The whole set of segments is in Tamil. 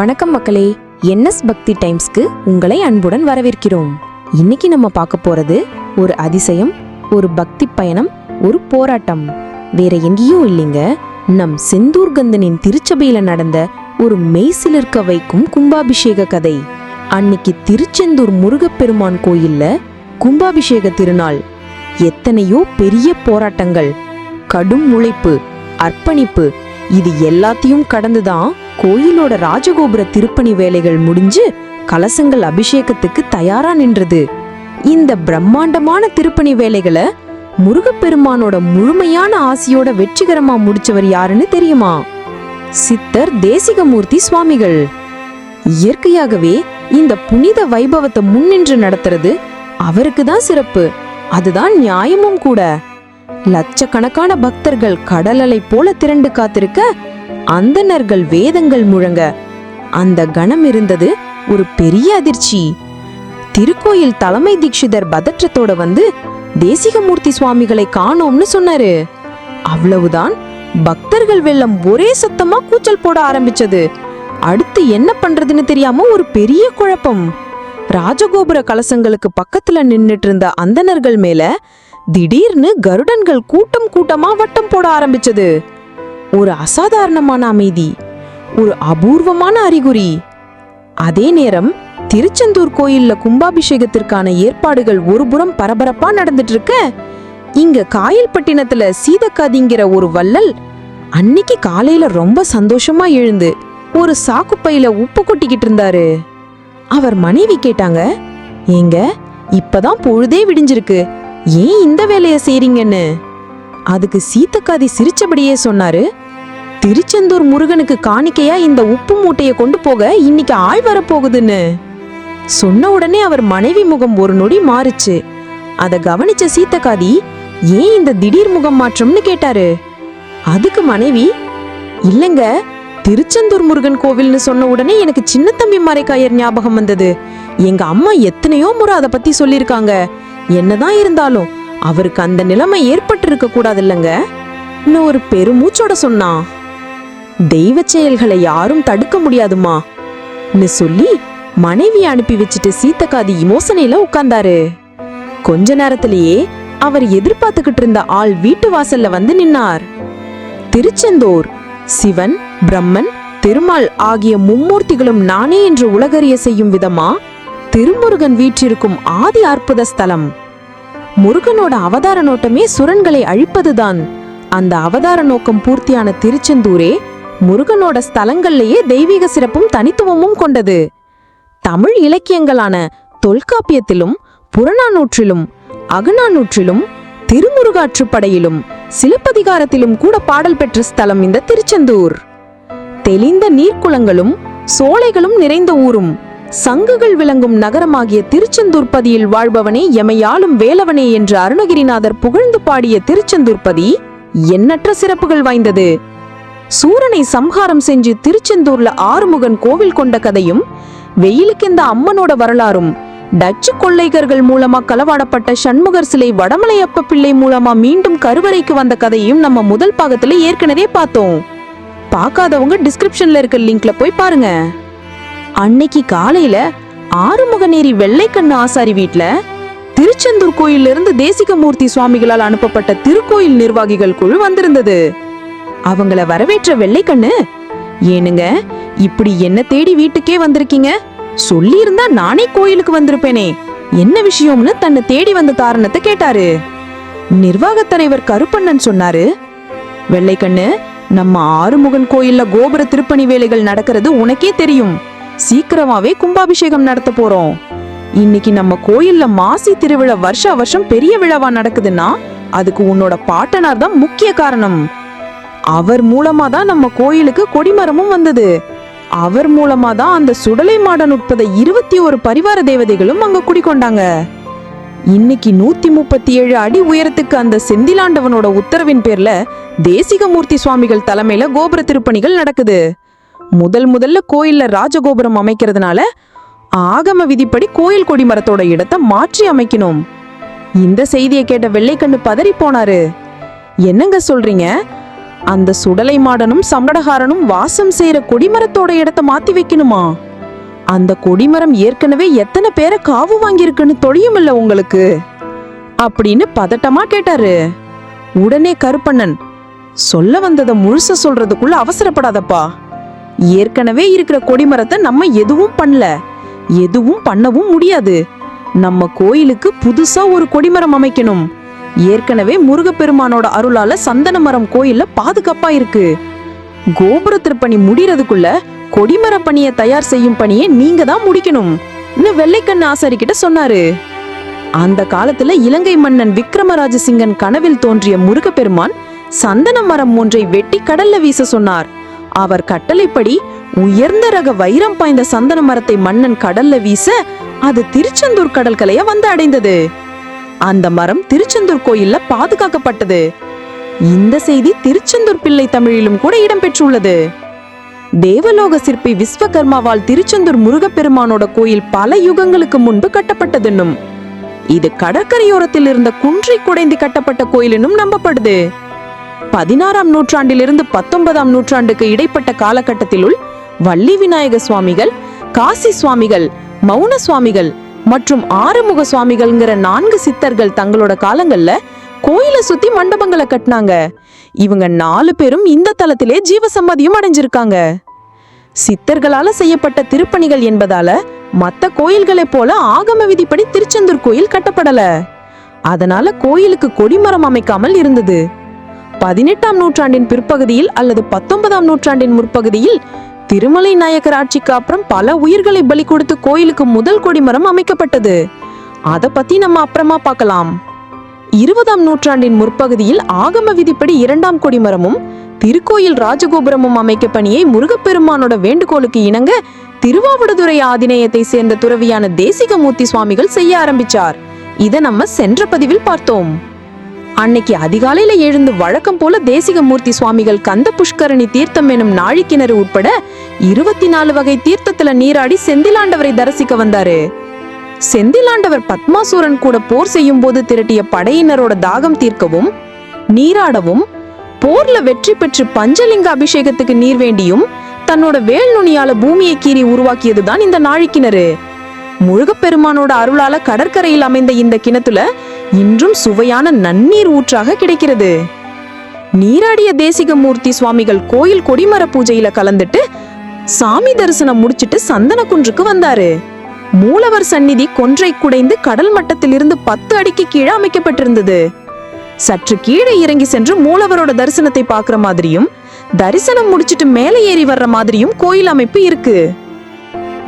வணக்கம் மக்களே என்எஸ் பக்தி டைம்ஸ்க்கு உங்களை அன்புடன் வரவேற்கிறோம். இன்னைக்கு நம்ம பார்க்க போறது ஒரு அதிசயம் ஒரு பக்தி பயணம் ஒரு போராட்டம். வேற எங்கேயும் இல்லைங்க நம் செந்தூர்கந்தனின் திருச்சபையில நடந்த ஒரு மெய்சிலிருக்க வைக்கும் கும்பாபிஷேக கதை. அன்னைக்கு திருச்செந்தூர் முருகப்பெருமான் கோயில்ல கும்பாபிஷேக திருநாள். எத்தனையோ பெரிய போராட்டங்கள் கடும் உழைப்பு அர்ப்பணிப்பு இது எல்லாத்தையும் கடந்துதான் கோயிலோட ராஜகோபுர திருப்பணி வேலைகள் முடிஞ்சு கலசங்கள் அபிஷேகத்துக்கு தயாரா நின்றது. இந்த பிரம்மாண்டமான திருப்பணி வேலைகளை முருகப்பெருமானோட முழுமையான ஆசியோட வெற்றிகரமா முடிச்சவர் யாருன்னு தெரியுமா? சித்தர் தேசிகமூர்த்தி சுவாமிகள். இயற்கையாகவே இந்த புனித வைபவத்தை முன்னின்று நடத்துறது அவருக்கு தான் சிறப்பு. அதுதான் நியாயமும் கூட. லட்சக்கணக்கான பக்தர்கள் கடலலை போல திரண்டு காத்திருக்க அந்தணர்கள் வேதங்கள் முழங்க. அந்த கணம் இருந்தது ஒரு பெரிய அதிர்ச்சி. திருக்கோயில் தலைமை தீட்சிதர் பதற்றத்தோட வந்து தேசிகமூர்த்தி சுவாமிகளை காணோம்னு சொன்னாரு. அவ்வளவுதான் பக்தர்கள் வெள்ளம் ஒரே சத்தமா கூச்சல் போட ஆரம்பிச்சது. அடுத்து என்ன பண்றதுன்னு தெரியாம ஒரு பெரிய குழப்பம். ராஜகோபுர கலசங்களுக்கு பக்கத்துல நின்னுட்டு இருந்த அந்தனர்கள் மேல திடீர்னு கருடன்கள் கூட்டம் கூட்டமா வட்டம் போட ஆரம்பிச்சது. ஒரு அசாதாரணமான அமைதி ஒரு அபூர்வமான அறிகுறி. அதே நேரம் திருச்செந்தூர் கோயில்ல கும்பாபிஷேகத்திற்கான ஏற்பாடுகள் ஒருபுறம் பரபரப்பா நடந்துட்டு இருக்க இங்க காயல்பட்டினத்துல சீதக்காதிங்கிற ஒரு வள்ளல் அன்னைக்கு காலையில ரொம்ப சந்தோஷமா எழுந்து ஒரு சாக்குப்பையில உப்பு கொட்டிக்கிட்டு இருந்தாரு. அவர் மனைவி கேட்டாங்க ஏங்க இப்பதான் பொழுதே விடிஞ்சிருக்கு. ஏன் இந்த வேலையை செய்றீங்கன்னு? அதுக்கு சீத்தக்காதி சிரிச்சபடியே சொன்னாரு திருச்செந்தூர் முருகனுக்கு காணிக்கையா இந்த உப்பு மூட்டையை கொண்டு போக இன்னைக்கு ஆள் வரப்போகுதுன்னு. சொன்ன உடனே அவர் மனைவி முகம் ஒரு நொடி மாறுச்சு. அதை கவனிச்ச சீத்தக்காதி ஏன் இந்த திடீர் முகம் மாற்றம்னு கேட்டாரு? அதுக்கு மனைவி இல்லைங்க திருச்செந்தூர் முருகன் கோவில்னு சொன்ன உடனே எனக்கு சின்ன தம்பி மறைக்காயர் ஞாபகம் வந்தது. எங்க அம்மா எத்தனையோ முறை அதை பத்தி சொல்லியிருக்காங்க. என்னதான் இருந்தாலும் அவருக்கு அந்த நிலைமை ஏற்பட்டு இருக்க கூடாது இல்லைங்க? இன்னும் ஒரு பெருமூச்சோட சொன்னான். தெய்வ செயல்களை யாரும் தடுக்க முடியாதுமா சொல்லி மனைவி அனுப்பி வச்சுட்டு சீத்தக்காதி இமோசனையில உட்கார்ந்தாரு. கொஞ்ச நேரத்திலேயே அவர் எதிர்பார்த்துக்கிட்டு இருந்த ஆள் வீட்டு வாசல்ல வந்து நின்னார். திருச்செந்தூர் சிவன் பிரம்மன் திருமால் ஆகிய மும்மூர்த்திகளும் நானே என்று உலகறிய செய்யும் விதமா திருமுருகன் வீற்றிருக்கும் ஆதி அற்புத ஸ்தலம். முருகனோட அவதார நோட்டமே சுரன்களை அழிப்பதுதான். அந்த அவதார நோக்கம் பூர்த்தியான திருச்செந்தூரே முருகனோட ஸ்தலங்கள்லேயே தெய்வீக சிறப்பும் தனித்துவமும் கொண்டது. தமிழ் இலக்கியங்களான தொல்காப்பியத்திலும் புறநானூற்றிலும் அகநானூற்றிலும் திருமுருகாற்றுப்படையிலும் சிலப்பதிகாரத்திலும் கூட பாடல் பெற்ற ஸ்தலம் இந்த திருச்செந்தூர். தெளிந்த நீர்க்குளங்களும் சோலைகளும் நிறைந்த ஊரும் சங்குகள் விளங்கும் நகரமாகிய திருச்செந்தூர் பதியில் வாழ்பவனே எமையாளும் வேலவனே என்று அருணகிரிநாதர் புகழ்ந்து பாடிய திருச்செந்தூர் பதி எண்ணற்ற சிறப்புகள் வாய்ந்தது. சூரனை சம்ஹாரம் செஞ்சு திருச்செந்தூர்ல ஆறுமுகன் கோவில் கொண்ட கதையும் வெயிலுக்கு இந்த அம்மனோட வரலாறும் டச்சு கொள்ளைகர்கள் மூலமா களவாடப்பட்ட சண்முகர் சிலை வடமலையப்ப பிள்ளை மூலமா மீண்டும் கருவறைக்கு வந்த கதையும் நம்ம முதல் பாகத்துல ஏற்கனவே பார்த்தோம். பார்க்காதவங்க டிஸ்கிரிப்ஷன்ல இருக்க லிங்க்ல போய் பாருங்க. அன்னைக்கு காலையில ஆறுமுகநேரி வெள்ளைக்கண்ணு ஆசாரி வீட்டுல திருச்செந்தூர் கோயிலிருந்து இருந்து தேசிகமூர்த்தி சுவாமிகளால் அனுப்பப்பட்ட திருக்கோயில் நிர்வாகிகள் குழு வந்திருந்தது. அவங்கள வரவேற்ற வெள்ளைக்கண்ணு ஏனுங்க இப்படி என்ன தேடி வீட்டுக்கே வந்திருக்கீங்க? சொல்லியிருந்தா நானே கோயிலுக்கு வந்திருப்பேனே. என்ன விஷயம்னு தன்னை தேடி வந்த காரணத்தை கேட்டாரு. நிர்வாகத் தலைவர் கருப்பண்ணன் சொன்னாரு வெள்ளைக்கண்ணு நம்ம ஆறுமுகன் கோயில்ல கோபுர திருப்பணி வேலைகள் நடக்கிறது உனக்கே தெரியும். சீக்கிரமாவே கும்பாபிஷேகம் நடத்த போறோம். இன்னைக்கு நம்ம கோயில்ல மாசி திருவிழா வருஷ வருஷம் பெரிய விழாவா நடக்குதுன்னா அதுக்கு உன்னோட பாட்டனார் தான் முக்கிய காரணம். அவர் மூலமா தான் நம்ம கோயிலுக்கு கொடிமரமும் வந்தது. அவர் மூலமா தான் அந்த சுடலை மாடன் உட்பட இருபத்தி ஒரு பரிவார தேவதைகளும் அங்க குடிக்கொண்டாங்க இன்னைக்கு நூத்தி முப்பத்தி ஏழு அடி உயரத்துக்கு அந்த செந்திலாண்டவனோட உத்தரவின் பேர்ல தேசிகமூர்த்தி சுவாமிகள் தலைமையில கோபுர திருப்பணிகள் நடக்குது. முதல் முதல்ல கோயில்ல ராஜகோபுரம் அமைக்கிறதுனால ஆகம விதிப்படி கோயில் கொடிமரத்தோட இடத்தை மாற்றி அமைக்கணும். இந்த செய்தியை கேட்ட வெள்ளைக்கண்ணு பதறி போனாரு. என்னங்க சொல்றீங்க? அந்த சுடலை மாடனும் சம்படகாரனும் வாசம் செய்யற கொடிமரத்தோட இடத்த மாத்தி வைக்கணுமா? அந்த கொடிமரம் ஏற்கனவே எத்தனை பேரை காவு வாங்கியிருக்குன்னு தொழியுமில்ல உங்களுக்கு? அப்படின்னு பதட்டமா கேட்டாரு. உடனே கருப்பண்ணன் சொல்ல வந்ததை முழுச சொல்றதுக்குள்ள அவசரப்படாதப்பா. ஏற்கனவே இருக்கிற கொடிமரத்தை நம்ம எதுவும் பண்ணல. எதுவும் பண்ணவும் முடியாது. நம்ம கோயிலுக்கு புதுசா ஒரு கொடிமரம் அமைக்கணும். ஏற்கனவே முருகப்பெருமானோட அருளால சந்தன மரம் கோயில்ல பாதுகாப்பா இருக்கு. கோபுர திருப்பணி முடியறதுக்குள்ள கொடிமர பணியை தயார் செய்யும் பணியை நீங்க தான் முடிக்கணும் இன்னும் வெள்ளைக்கண்ணு ஆசாரிக்கிட்ட சொன்னாரு. அந்த காலத்துல இலங்கை மன்னன் விக்ரமராஜ சிங்கன் கனவில் தோன்றிய முருகப்பெருமான் சந்தன மரம் ஒன்றை வெட்டி கடல்ல வீச சொன்னார். அவர் கட்டளைப்படி உயர்ந்த ரக வைரம் பாய்ந்த சந்தன மரத்தை மன்னன் கடல்ல வீச அது திருச்செந்தூர் கடற்கரைய வந்து அடைந்தது. அந்த மரம் திருச்செந்தூர் கோயில்ல பாதுகாக்கப்பட்டது. இந்த செய்தி திருச்செந்தூர் பிள்ளை தமிழிலும் கூட இடம்பெற்றுள்ளது. தேவலோக சிற்பி விஸ்வகர்மாவால் திருச்செந்தூர் முருகப்பெருமானோட கோயில் பல யுகங்களுக்கு முன்பு கட்டப்பட்டதுன்னும் இது கடற்கரையோரத்தில் இருந்த குன்றை குடைந்து கட்டப்பட்ட கோயில் நம்பப்படுது. பதினாறாம் நூற்றாண்டிலிருந்து பத்தொன்பதாம் நூற்றாண்டுக்கு இடைப்பட்ட காலகட்டத்திலுள் வள்ளி விநாயக சுவாமிகள் காசி சுவாமிகள் மௌன சுவாமிகள் மற்றும் ஆறுமுக சுவாமிகள்ங்கிற நான்கு சித்தர்கள் தங்களோட காலங்கள்ல கோயிலை சுத்தி மண்டபங்களை கட்டினாங்க. இவங்க நாலு பேரும் இந்த தளத்திலே ஜீவசம்மதியும் அடைஞ்சிருக்காங்க. சித்தர்களால செய்யப்பட்ட திருப்பணிகள் என்பதால மற்ற கோயில்களைப் போல ஆகம விதிப்படி திருச்செந்தூர் கோயில் கட்டப்படல. அதனால கோயிலுக்கு கொடிமரம் அமைக்காமல் இருந்தது. பதினெட்டாம் நூற்றாண்டின் பிற்பகுதியில் அல்லது பத்தொன்பதாம் நூற்றாண்டின் முற்பகுதியில் திருமலை நாயக்கர் ஆட்சிக்கு அப்புறம் பல உயிர்களை பலி கொடுத்து கோயிலுக்கு முதல் கொடிமரம் அமைக்கப்பட்டது. அதை பத்தி நம்ம அப்புறமா பார்க்கலாம். இருபதாம் நூற்றாண்டின் முற்பகுதியில் ஆகம விதிப்படி இரண்டாம் கொடிமரமும் திருக்கோயில் ராஜகோபுரமும் அமைக்க பணியை முருகப்பெருமானோட வேண்டுகோளுக்கு இணங்க திருவாவடுதுறை ஆதிநேயத்தை சேர்ந்த துறவியான தேசிகமூர்த்தி சுவாமிகள் செய்ய ஆரம்பிச்சார். இதை நம்ம சென்ற பதிவில் பார்த்தோம். அன்னைக்கு அதிகாலையில எழுந்து வழக்கம் போல தேசிகமூர்த்தி சுவாமிகள் கந்த புஷ்கரணி தீர்த்தம் எனும் நாழிக்கிணறு உட்பட இருபத்தி நாலு வகை தீர்த்தத்துல நீராடி செந்திலாண்டவரை தரிசிக்க வந்தாரு. செந்திலாண்டவர் பத்மாசூரன் கூட போர் செய்யும் போது திரட்டிய படையினரோட தாகம் தீர்க்கவும் நீராடவும் போர்ல வெற்றி பெற்று பஞ்சலிங்க அபிஷேகத்துக்கு நீர் வேண்டியும் தன்னோட வேல் நுனியால பூமியை கீறி உருவாக்கியதுதான் இந்த நாழிக்கிணறு. முருகப்பெருமானோட அருளால கடற்கரையில் அமைந்த இந்த கிணத்துல இன்றும் சுவையான நன்னீர் ஊற்றாக கிடைக்கிறது. நீராடிய தேசிகமூர்த்தி சுவாமிகள் கோயில் கொடிமர பூஜையில கலந்துட்டு சாமி தரிசனம் முடிச்சிட்டு சந்தன குன்றுக்கு வந்தாரு. மூலவர் சந்நிதி கொன்றை குடைந்து கடல் மட்டத்திலிருந்து பத்து அடிக்கு கீழே அமைக்கப்பட்டிருந்தது. சற்று கீழே இறங்கி சென்று மூலவரோட தரிசனத்தை பார்க்குற மாதிரியும் தரிசனம் முடிச்சிட்டு மேலே ஏறி வர்ற மாதிரியும் கோயில் அமைப்பு இருக்கு.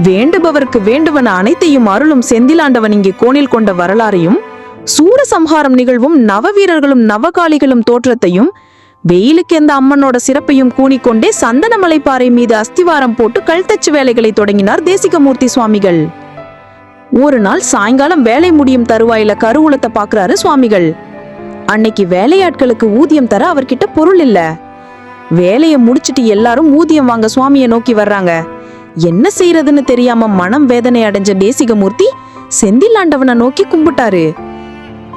வேண்டுபவருக்கு வேண்டுவன அனைத்தையும் அருளும் செந்திலாண்டவன் இங்கே கோணில் கொண்ட வரலாறையும் சூரசம்ஹாரம் நிகழ்வும் நவவீரர்களும் நவகாளிகளும் தோற்றத்தையும் வெயிலுக்கு எந்த அம்மனோட சிறப்பையும் கூணிக்கொண்டே சந்தனமலைப்பாறை மீது அஸ்திவாரம் போட்டு கல்தச்சு வேலைகளை தொடங்கினார் தேசிகமூர்த்தி சுவாமிகள். ஒரு நாள் சாயங்காலம் வேலை முடியும் தருவாயில கருவூலத்தை பாக்குறாரு சுவாமிகள். அன்னைக்கு வேலையாட்களுக்கு ஊதியம் தர அவர்கிட்ட பொருள் இல்ல. வேலையை முடிச்சிட்டு எல்லாரும் ஊதியம் வாங்க சுவாமியை நோக்கி வர்றாங்க. என்ன செய்யறதுன்னு தெரியாம மனம் வேதனை அடைஞ்ச தேசிகமூர்த்தி செந்திலாண்டவனை நோக்கி கும்பிட்டாரு.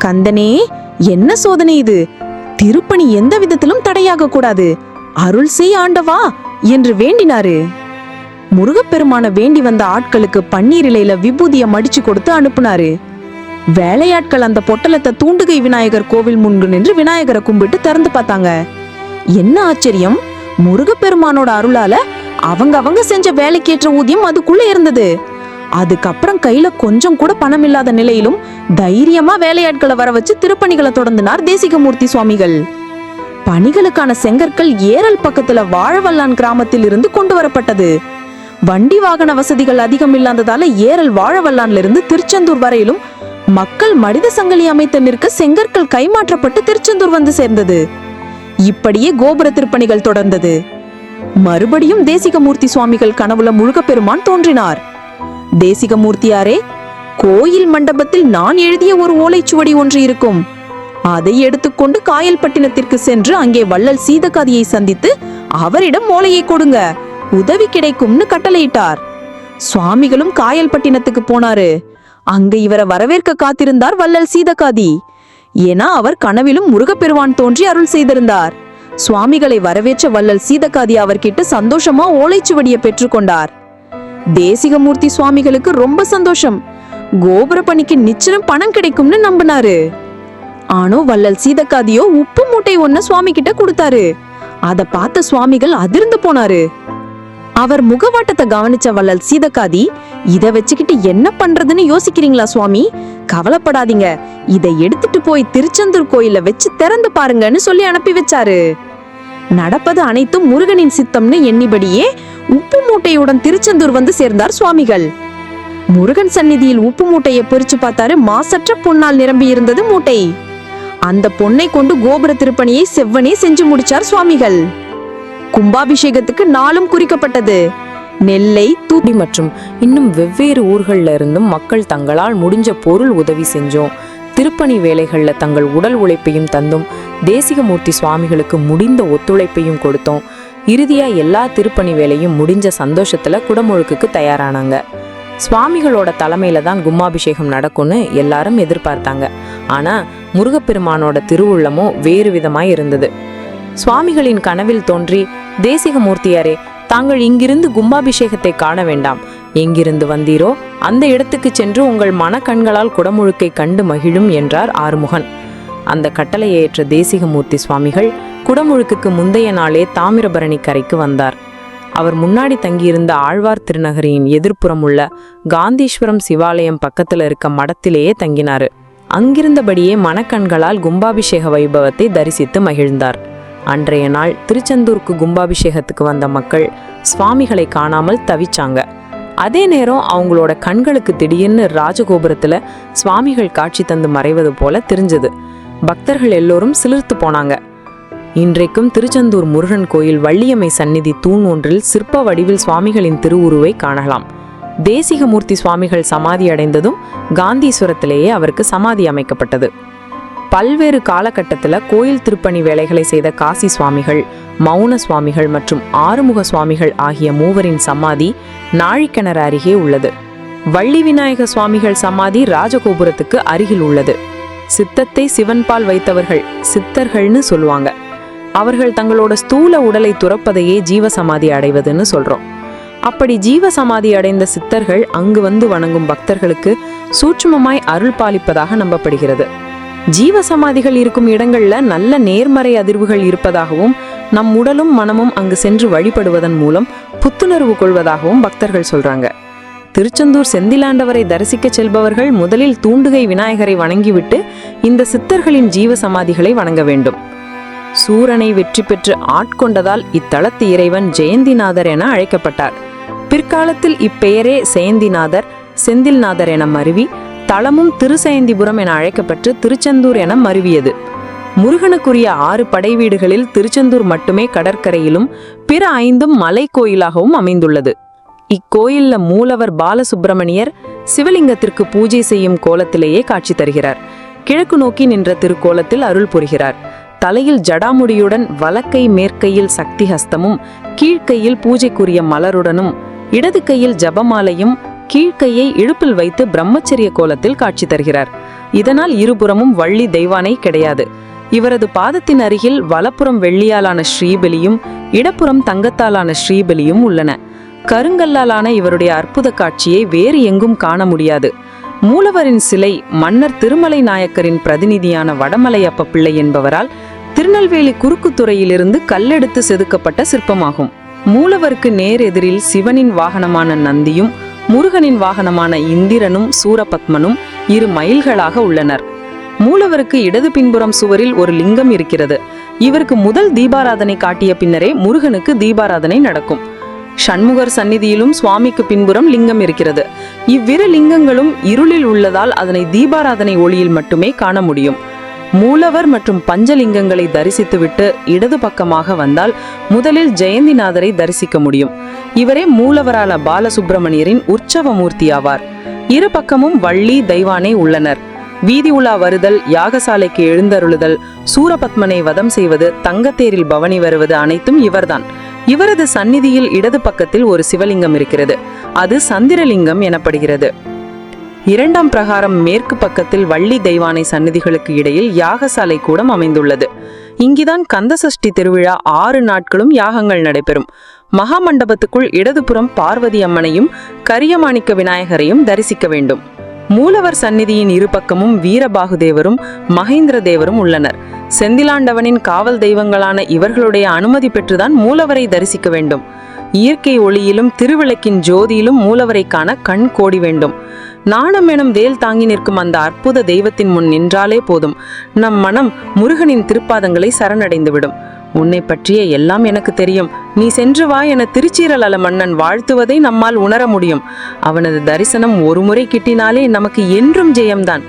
கந்தனே என்ன சோதனை இது? திருப்பணி எந்த விதத்திலும் தடையாக கூடாது. அருள் செய் ஆண்டவா என்று வேண்டினாரு. முருகப்பெருமான வேண்டி வந்த ஆட்களுக்கு பன்னீர் இலையில விபூதிய மடிச்சு கொடுத்து அனுப்புனாரு. வேலையாட்கள் அந்த பொட்டலத்தை தூண்டுகை விநாயகர் கோவில் முன்பு நின்று விநாயகரை கும்பிட்டு திறந்து பார்த்தாங்க. என்ன ஆச்சரியம்? முருகப்பெருமானோட அருளால அவங்க அவங்க செஞ்ச வேலைக்கேற்ற ஊதியம் அதுக்குள்ள இருந்தது. அதுக்கப்புறம் கையில கொஞ்சம் கூட பணம் இல்லாத நிலையிலும் தைரியமா வேலையாட்களை வர வச்சு திருப்பணிகளை தொடர்ந்தினார் தேசிகமூர்த்தி சுவாமிகள். பணிகளுக்கான செங்கற்கள் ஏரல் பக்கத்துல வாழவல்லான் கிராமத்தில் இருந்து கொண்டு வரப்பட்டது. வண்டி வாகன வசதிகள் அதிகம் இல்லாததால ஏரல் வாழவல்லான்ல இருந்து திருச்செந்தூர் வரையிலும் மக்கள் மனித சங்கிலி அமைத்து நிற்க செங்கற்கள் கைமாற்றப்பட்டு திருச்செந்தூர் வந்து சேர்ந்தது. இப்படியே கோபுர திருப்பணிகள் தொடர்ந்தது. மறுபடியும் தேசிகமூர்த்தி சுவாமிகள் கனவுல முருகப்பெருமான் தோன்றினார். தேசிகமூர்த்தியாரே கோயில் மண்டபத்தில் நான் எழுதிய ஒரு ஓலைச்சுவடி ஒன்று இருக்கும். அதை எடுத்துக்கொண்டு காயல்பட்டினத்திற்கு சென்று அங்கே வள்ளல் சீதகாதியை சந்தித்து அவரிடம் ஓலையை கொடுங்க உதவி கிடைக்கும்னு கட்டளையிட்டார். சுவாமிகளும் காயல்பட்டினத்துக்கு போனாரு. அங்க இவரை வரவேற்க காத்திருந்தார் வள்ளல் சீதகாதி ஏன்னா அவர் கனவிலும் முருகப்பெருவான் தோன்றி அருள் செய்திருந்தார். சுவாமிகளை வரவேற்ற வள்ளல் சீதகாதி அவர்கிட்ட சந்தோஷமா ஓலைச்சுவடியை பெற்றுக்கொண்டார். தேசிகமூர்த்தி சுவாமிகளுக்கு ரொம்ப சந்தோஷம். கோபுர பணிக்கு நிச்சயம் பணம் கிடைக்கும்னு நம்பினாரு. ஆனோ வள்ளல் சீதக்காதியோ உப்பு மூட்டை ஒன்ன சுவாமி கிட்ட கொடுத்தாரு. அத பார்த்த சுவாமிகள் அதிர்ந்து போனாரு. அவர் முகவாட்டத்தை கவனிச்ச வள்ளல் சீதக்காதி இத வச்சுக்கிட்டு என்ன பண்றதுன்னு யோசிக்கிறீங்களா சுவாமி? கவலைப்படாதீங்க. இதை எடுத்துட்டு போய் திருச்செந்தூர் கோயில வச்சு திறந்து பாருங்கன்னு சொல்லி அனுப்பி வச்சாரு. நடப்பது அனைத்தும் முருகனின் சித்தம்னு எண்ணிபடியே உப்பு மூட்டையுடன் திருச்செந்தூர் வந்து சேர்ந்தார் சுவாமிகள். முருகன் சந்நிதியில் உப்பு மூட்டையை பிரிச்சு பார்த்தாரு மாசற்ற பொன்னால் நிரம்பி இருந்தது மூட்டை. அந்த பொன்னை கொண்டு கோபுர திருப்பணியை செவ்வனே செஞ்சு முடிச்சார் சுவாமிகள். கும்பாபிஷேகத்துக்கு நாளும் குறிக்கப்பட்டது. நெல்லை தூ மற்றும் இன்னும் வெவ்வேறு ஊர்களில் இருந்தும் மக்கள் தங்களால் முடிஞ்ச பொருள் உதவி செஞ்சோம். திருப்பணி வேலைகளில் தங்கள் உடல் உழைப்பையும் தந்தும் தேசிகமூர்த்தி சுவாமிகளுக்கு முடிந்த ஒத்துழைப்பையும் கொடுத்தோம். இறுதியா எல்லா திருப்பணி வேலையும் முடிஞ்ச சந்தோஷத்துல குடமுழுக்குக்கு தயாரானாங்க. சுவாமிகளோட தலைமையில தான் கும்பாபிஷேகம் நடக்கும்னு எல்லாரும் எதிர்பார்த்தாங்க. ஆனா முருகப்பெருமானோட திருவுள்ளமோ வேறு விதமாய் இருந்தது. சுவாமிகளின் கனவில் தோன்றி தேசிகமூர்த்தியாரே தாங்கள் இங்கிருந்து கும்பாபிஷேகத்தை காண வேண்டாம். எங்கிருந்து வந்தீரோ அந்த இடத்துக்கு சென்று உங்கள் மனக்கண்களால் குடமுழுக்கை கண்டு மகிழும் என்றார் ஆறுமுகன். அந்த கட்டளையை ஏற்ற தேசிகமூர்த்தி சுவாமிகள் குடமுழுக்குக்கு முந்தைய நாளே தாமிரபரணி கரைக்கு வந்தார். அவர் முன்னாடி தங்கியிருந்த ஆழ்வார் திருநகரியின் எதிர்ப்புறம் உள்ள காந்தீஸ்வரம் சிவாலயம் பக்கத்தில் இருக்க மடத்திலேயே தங்கினார். அங்கிருந்தபடியே மனக்கண்களால் கும்பாபிஷேக வைபவத்தை தரிசித்து மகிழ்ந்தார். அன்றைய நாள் திருச்செந்தூருக்கு கும்பாபிஷேகத்துக்கு வந்த மக்கள் சுவாமிகளை காணாமல் தவிச்சாங்க. அதே நேரம் அவங்களோட கண்களுக்கு திடீர்னு ராஜகோபுரத்தில் சுவாமிகள் காட்சி தந்து மறைவது போல தெரிஞ்சது. பக்தர்கள் எல்லோரும் சிலிர்த்து போனாங்க. இன்றைக்கும் திருச்செந்தூர் முருகன் கோயில் வள்ளியம்மை சந்நிதி தூண் ஒன்றில் சிற்ப வடிவில் சுவாமிகளின் திருவுருவை காணலாம். தேசிகமூர்த்தி சுவாமிகள் சமாதி அடைந்ததும் காந்தீஸ்வரத்திலேயே அவருக்கு சமாதி அமைக்கப்பட்டது. பல்வேறு காலகட்டத்தில் கோயில் திருப்பணி வேலைகளை செய்த காசி சுவாமிகள் மௌன சுவாமிகள் மற்றும் ஆறுமுக சுவாமிகள் ஆகிய மூவரின் சமாதி நாழிக்கிணறு அருகே உள்ளது. வள்ளி விநாயக சுவாமிகள் சமாதி ராஜகோபுரத்துக்கு அருகில் உள்ளது. சித்தத்தை சிவன்பால் வைத்தவர்கள் சித்தர்கள்னு சொல்லுவாங்க. அவர்கள் தங்களோட ஸ்தூல உடலை துறப்பதையே ஜீவசமாதி அடைவதுன்னு சொல்றோம். அப்படி ஜீவசமாதி அடைந்த சித்தர்கள் அங்கு வந்து வணங்கும் பக்தர்களுக்கு சூட்சுமமாய் அருள் பாலிப்பதாக நம்பப்படுகிறது. ஜீவசமாதிகள் இருக்கும் இடங்கள்ல நல்ல நேர்மறை அதிர்வுகள் இருப்பதாகவும் நம் உடலும் மனமும் அங்கு சென்று வழிபடுவதன் மூலம் புத்துணர்வு கொள்வதாகவும் பக்தர்கள் சொல்றாங்க. திருச்செந்தூர் செந்திலாண்டவரை தரிசிக்கச் செல்பவர்கள் முதலில் தூண்டுகை விநாயகரை வணங்கிவிட்டு இந்த சித்தர்களின் ஜீவசமாதிகளை வணங்க வேண்டும். சூரனை வெற்றி பெற்று ஆட்கொண்டதால் இத்தலத்து இறைவன் ஜெயந்திநாதர் என அழைக்கப்பட்டார். பிற்காலத்தில் இப்பெயரே செயந்திநாதர் செந்தில்நாதர் என மருவி தளமும் திருசயந்திபுரம் என அழைக்கப்பட்டு திருச்செந்தூர் என மருவியது. முருகனுக்குரிய ஆறு படை வீடுகளில் திருச்செந்தூர் மட்டுமே கடற்கரையிலும் பிற ஐந்தும் மலை கோயிலாகவும் அமைந்துள்ளது. இக்கோயில்ல மூலவர் பாலசுப்பிரமணியர் சிவலிங்கத்திற்கு பூஜை செய்யும் கோலத்திலேயே காட்சி தருகிறார். கிழக்கு நோக்கி நின்ற திருக்கோலத்தில் அருள் புரிகிறார். தலையில் ஜடாமுடியுடன் வலக்கை மேற்கையில் சக்தி ஹஸ்தமும் கீழ்க்கையில் பூஜைக்குரிய மலருடனும் இடது கையில் ஜபமாலையும் கீழ்க்கையை இடுப்பில் வைத்து பிரம்மச்சரிய கோலத்தில் காட்சி தருகிறார். இதனால் இருபுறமும் வள்ளி தெய்வானை கிடையாது. இவரது பாதத்தின் அருகில் வலப்புறம் வெள்ளியாலான ஸ்ரீபலியும் இடப்புறம் தங்கத்தாலான ஸ்ரீபலியும் உள்ளன. கருங்கல்லாலான இவருடைய அற்புத காட்சியை வேறு எங்கும் காண முடியாது. மூலவரின் சிலை மன்னர் திருமலை நாயக்கரின் பிரதிநிதியான வடமலையப்ப பிள்ளை என்பவரால் திருநெல்வேலி குறுக்குத்துறையிலிருந்து கல்லெடுத்து செதுக்கப்பட்ட சிற்பமாகும். மூலவருக்கு நேர் எதிரில் சிவனின் வாகனமான நந்தியும் முருகனின் வாகனமான இந்திரனும் சூரபத்மனும் இரு மயில்களாக உள்ளனர். மூலவருக்கு இடது பின்புறம் சுவரில் ஒரு லிங்கம் இருக்கிறது. இவருக்கு முதல் தீபாராதனை காட்டிய பின்னரே முருகனுக்கு தீபாராதனை நடக்கும். சண்முகர் சந்நிதியிலும் சுவாமிக்கு பின்புறம் லிங்கம் இருக்கிறது. இவ்விரு லிங்கங்களும் இருளில் உள்ளதால் அதனை தீபாராதனை ஒளியில் மட்டுமே காண முடியும். மூலவர் மற்றும் பஞ்சலிங்கங்களை தரிசித்துவிட்டு இடது பக்கமாக வந்தால் முதலில் ஜெயந்திநாதரை தரிசிக்க முடியும். இவரே மூலவரால பாலசுப்பிரமணியரின் உற்சவ மூர்த்தி ஆவார் இரு பக்கமும் வள்ளி தெய்வானை உள்ளனர். வீதி உலா வருதல் யாகசாலைக்கு எழுந்தருளுதல் சூரபத்மனை வதம் செய்வது தங்கத்தேரில் பவனி வருவது அனைத்தும் இவர்தான். இவரது சந்நிதியில் இடது பக்கத்தில் ஒரு சிவலிங்கம் இருக்கிறது. அது சந்திரலிங்கம் எனப்படுகிறது. இரண்டாம் பிரகாரம் மேற்கு பக்கத்தில் வள்ளி தெய்வானை சந்நிதிகளுக்கு இடையில் யாகசாலை கூடம் அமைந்துள்ளது. இங்குதான் கந்தசஷ்டி திருவிழா ஆறு நாட்களும் யாகங்கள் நடைபெறும். மகாமண்டபத்துக்குள் இடதுபுறம் பார்வதி அம்மனையும் கரியமாணிக்க விநாயகரையும் தரிசிக்க வேண்டும். மூலவர் சந்நிதியின் இருபக்கமும் வீரபாகுதேவரும் மகேந்திர தேவரும் உள்ளனர். செந்திலாண்டவனின் காவல் தெய்வங்களான இவர்களுடைய அனுமதி பெற்றுதான் மூலவரை தரிசிக்க வேண்டும். இயற்கை ஒளியிலும் திருவிளக்கின் ஜோதியிலும் மூலவரை காண கண் கோடி வேண்டும். நாணம் எனும் வேல் தாங்கி நிற்கும் அந்த அற்புத தெய்வத்தின் முன் நின்றாலே போதும். நம் மனம் முருகனின் திருப்பாதங்களை சரணடைந்துவிடும். உன்னை பற்றிய எல்லாம் எனக்கு தெரியும். நீ சென்று வா என திருச்சீரலல மன்னன் வாழ்த்துவதை நம்மால் உணர முடியும். அவனது தரிசனம் ஒருமுறை கிட்டினாலே நமக்கு என்றும் ஜெயம்தான்.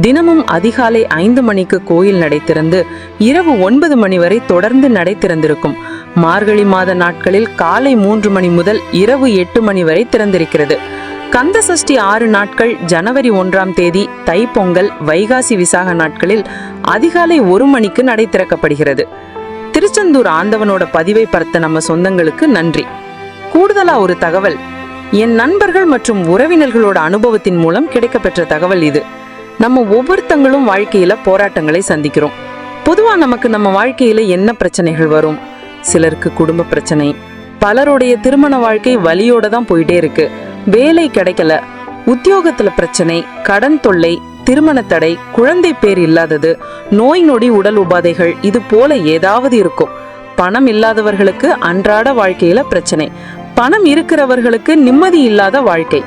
தினமும் அதிகாலை ஐந்து மணிக்கு கோயில் நடை திறந்து இரவு ஒன்பது மணி வரை தொடர்ந்து நடை திறந்திருக்கும் மார்கழி மாத நாட்களில் காலை மூன்று மணி முதல் இரவு எட்டு மணி வரை திறந்திருக்கிறது. கந்த சஷ்டி ஆறு நாட்கள் ஜனவரி ஒன்றாம் தேதி தைப்பொங்கல் வைகாசி விசாக நாட்களில் அதிகாலை ஒரு மணிக்கு நடை திறக்கப்படுகிறது திருச்செந்தூர் ஆண்டவனோட பதிவை பார்த்த நம்ம சொந்தங்களுக்கு நன்றி. கூடுதலா ஒரு தகவல். என் நண்பர்கள் மற்றும் உறவினர்களோட அனுபவத்தின் மூலம் கிடைக்கப்பெற்ற தகவல் இது. நம்ம ஒவ்வொருத்தங்களும் வாழ்க்கையில போராட்டங்களை சந்திக்கிறோம். பொதுவா நமக்கு நம்ம வாழ்க்கையில என்ன பிரச்சனைகள் வரும்? சிலருக்கு குடும்ப பிரச்சனை. பலருடைய திருமண வாழ்க்கை வலியோட தான் போயிட்டே இருக்கு. வேலை கிடைக்கல. உத்தியோகத்துல பிரச்சனை கடன் தொல்லை திருமண தடை குழந்தை பேர் இல்லாதது நோய் நொடி உடல் உபாதைகள் இது போல ஏதாவது இருக்கும். பணம் இல்லாதவர்களுக்கு அன்றாட வாழ்க்கையில பிரச்சனை. பணம் இருக்கிறவர்களுக்கு நிம்மதி இல்லாத வாழ்க்கை.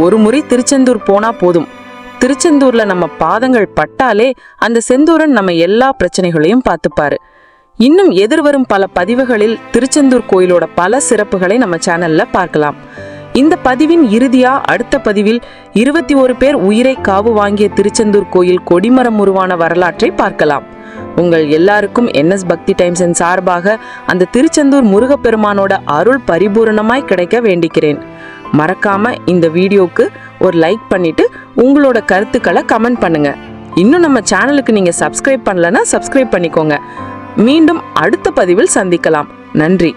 ஒரு முறை திருச்செந்தூர் போனா போதும். திருச்செந்தூர்ல நம்ம பாதங்கள் பட்டாலே அந்த செந்தூரன் நம்ம எல்லா பிரச்சனைகளையும் பார்த்துப்பாரு. இன்னும் எதிர்வரும் பல பதிவுகளில் திருச்செந்தூர் கோயிலோட பல சிறப்புகளை நம்ம சேனல்ல பார்க்கலாம். இந்த பதிவின் இறுதியா அடுத்த பதிவில் இருபத்தி ஒரு பேர் உயிரை காவு வாங்கிய திருச்செந்தூர் கோயில் கொடிமரம் உருவான வரலாற்றை பார்க்கலாம். உங்கள் எல்லாருக்கும் என்எஸ் பக்தி டைம்ஸின் சார்பாக அந்த திருச்செந்தூர் முருகப்பெருமானோட அருள் பரிபூரணமாய் கிடைக்க வேண்டிக்கிறேன். மறக்காம இந்த வீடியோக்கு ஒரு லைக் பண்ணிட்டு உங்களோட கருத்துக்களை கமெண்ட் பண்ணுங்க. இன்னும் நம்ம சேனலுக்கு நீங்க சப்ஸ்கிரைப் பண்ணலன்னா சப்ஸ்கிரைப் பண்ணிக்கோங்க. மீண்டும் அடுத்த பதிவில் சந்திக்கலாம். நன்றி.